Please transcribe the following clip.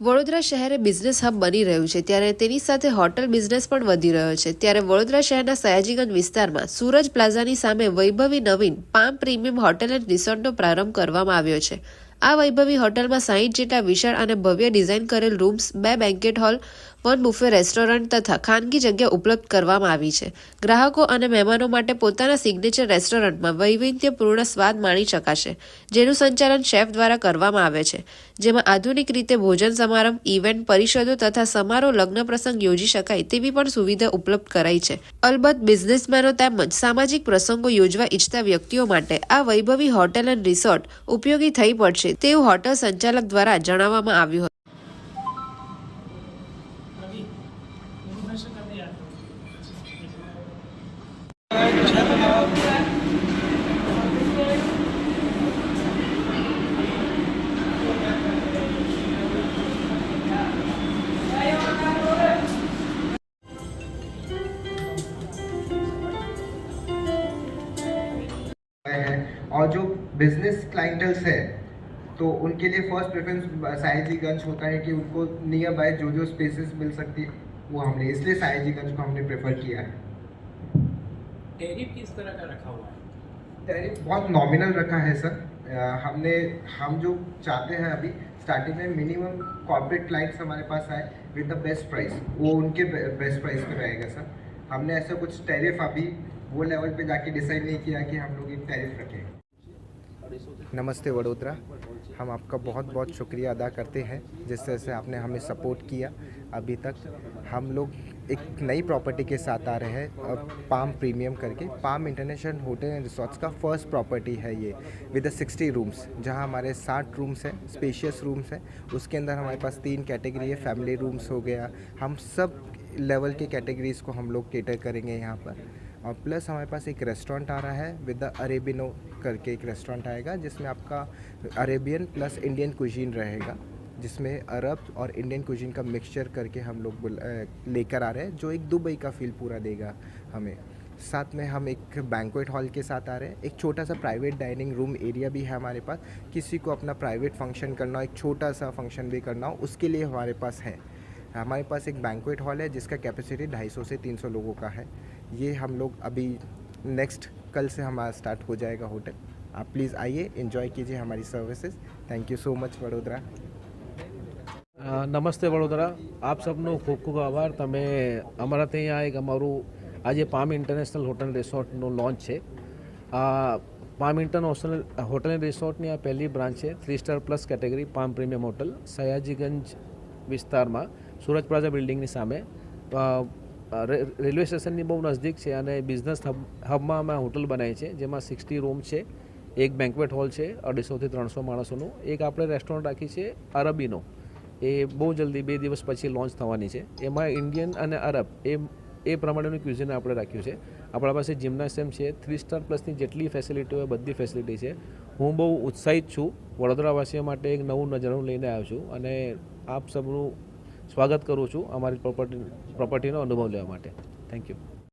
વડોદરા શહેર business hub બની રહ્યું છે. ત્યારે તેની સાથે હોટલ બિઝનેસ પણ વધી રહ્યો છે. ત્યારે વડોદરા શહેરના સયાજીગંજ વિસ્તારમાં સૂરજ પ્લાઝાની સામે વૈભવી નવીન, પામ પ્રીમિયમ હોટેલ એન્ડ રિસોર્ટનો પ્રારંભ કરવામાં આવ્યો છે. આ વૈભવી હોટલમાં સાહીઠ જેટલા વિશાળ અને ભવ્ય ડિઝાઇન કરેલ રૂમ્સ, બે banquet hall, one buffet restaurant તથા ખાનગી જગ્યા ઉપલબ્ધ કરવામાં આવી છે. ગ્રાહકો અને મહેમાનો માટે પોતાના સિગ્નેચર રેસ્ટોરન્ટમાં વૈવિધ્યપૂર્ણ સ્વાદ માણી શકાશે, જેનું સંચાલન શેફ દ્વારા કરવામાં આવે છે. જેમાં આધુનિક રીતે ભોજન સમારંભ ઇવેન્ટ પરિષદો તથા સમારોહ લગ્ન પ્રસંગ યોજી શકાય તેવી પણ સુવિધા ઉપલબ્ધ કરાઈ છે. અલબત્ત બિઝનેસમેનો તેમજ સામાજિક પ્રસંગો યોજવા ઈચ્છતા વ્યક્તિઓ માટે આ વૈભવી હોટેલ એન્ડ રિસોર્ટ ઉપયોગી થઈ પડશે. તેવું હોટલ સંચાલક દ્વારા જણાવવામાં આવ્યું હતું है और जो बिजनेस क्लाइंटल्स है तो उनके लिए फ़र्स्ट प्रेफरेंस साहिजीगंज होता है कि उनको नियर बाय जो जो स्पेसेस मिल सकती है वो हमने इसलिए साहिजीगंज को हमने प्रेफर किया है। टैरिफ किस तरह का रखा हुआ है? टैरिफ बहुत नॉमिनल रखा है सर हमने हम जो चाहते हैं अभी स्टार्टिंग में मिनिमम कॉर्पोरेट क्लाइंट्स हमारे पास आए विद द बेस्ट प्राइस वो उनके बेस्ट प्राइस पे रहेगा सर हमने ऐसा कुछ टैरिफ अभी वो लेवल पे जाके डिसाइड नहीं किया कि हम लोग एक टैरिफ रखेंगे नमस्ते वडोदरा। हम आपका बहुत बहुत शुक्रिया अदा करते हैं, जिस तरह से आपने हमें सपोर्ट किया अभी तक। हम लोग एक नई प्रॉपर्टी के साथ आ रहे हैं पाम प्रीमियम करके। Palm International hotel and resorts का फ़र्स्ट प्रॉपर्टी है ये, विद सिक्सटी रूम्स, जहाँ हमारे साठ रूम्स हैं स्पेशियस रूम्स हैं। उसके अंदर हमारे पास तीन कैटेगरी है फैमिली रूम्स हो गया। हम सब लेवल के कैटेगरीज को हम लोग केटर करेंगे यहाँ पर। और प्लस हमारे पास एक रेस्टोरेंट आ रहा है विद द अरेबिनो करके एक रेस्टोरेंट आएगा, जिसमें आपका अरेबियन प्लस इंडियन कुजीन रहेगा, जिसमें अरब और इंडियन कुजीन का मिक्सचर करके हम लोग लेकर आ रहे हैं, जो एक दुबई का फील पूरा देगा हमें। साथ में हम एक बैंक्वेट हॉल के साथ आ रहे हैं, एक छोटा सा प्राइवेट डाइनिंग रूम एरिया भी है हमारे पास, किसी को अपना प्राइवेट फ़ंक्शन करना हो, एक छोटा सा फ़ंक्शन भी करना हो, उसके लिए हमारे पास है। हमारे पास एक बैंक्वेट हॉल है, जिसका कैपेसिटी 250 से 300 लोगों का है। ये हम लोग अभी नेक्स्ट कल से हमारा स्टार्ट हो जाएगा होटल आप प्लीज़ आइए इन्जॉय कीजिए हमारी services thank you so much Vadodara અ, નમસ્તે વડોદરા આપ સબનો ખૂબ ખૂબ આભાર તમે અમારા ત્યાં એક અમારું આજે પામ ઇન્ટરનેશનલ હોટલ રિસોર્ટનું લોન્ચ છે આ પામ ઇન્ટરનેશનલ હોટલ એન્ડ રિસોર્ટની આ પહેલી બ્રાન્ચ છે three star plus category Palm premium hotel Sayajiganj વિસ્તારમાં સુરજ પ્લાઝા બિલ્ડિંગની સામે અ, રે- રેલવે સ્ટેશનની બહુ નજદીક છે અને બિઝનેસ હબ, હબમાં અમે હોટલ બનાવી છે, જેમાં સિક્સટી રૂમ છે, એક બેન્કવેટ હોલ છે, અઢીસોથી ત્રણસો માણસોનું, એક આપણે રેસ્ટોરન્ટ રાખી છે, અરબીનો. એ બહુ જલ્દી બે દિવસ પછી લોન્ચ થવાની છે. એમાં ઇન્ડિયન અને અરબ, એ એ પ્રમાણેનું ક્યુઝિન આપણે રાખ્યું છે. આપણા પાસે જિમ્નાસિયમ છે, થ્રી સ્ટાર પ્લસની જેટલી ફેસિલિટી હોય, બધી ફેસિલિટી છે. હું બહુ ઉત્સાહિત છું. વડોદરાવાસીઓ માટે એક નવું નજરનું લઈને આવ્યો છું અને આપ સબનું સ્વાગત કરું છું અમારી પ્રોપર્ટી પ્રોપર્ટીનો અનુભવ લેવા માટે. Thank you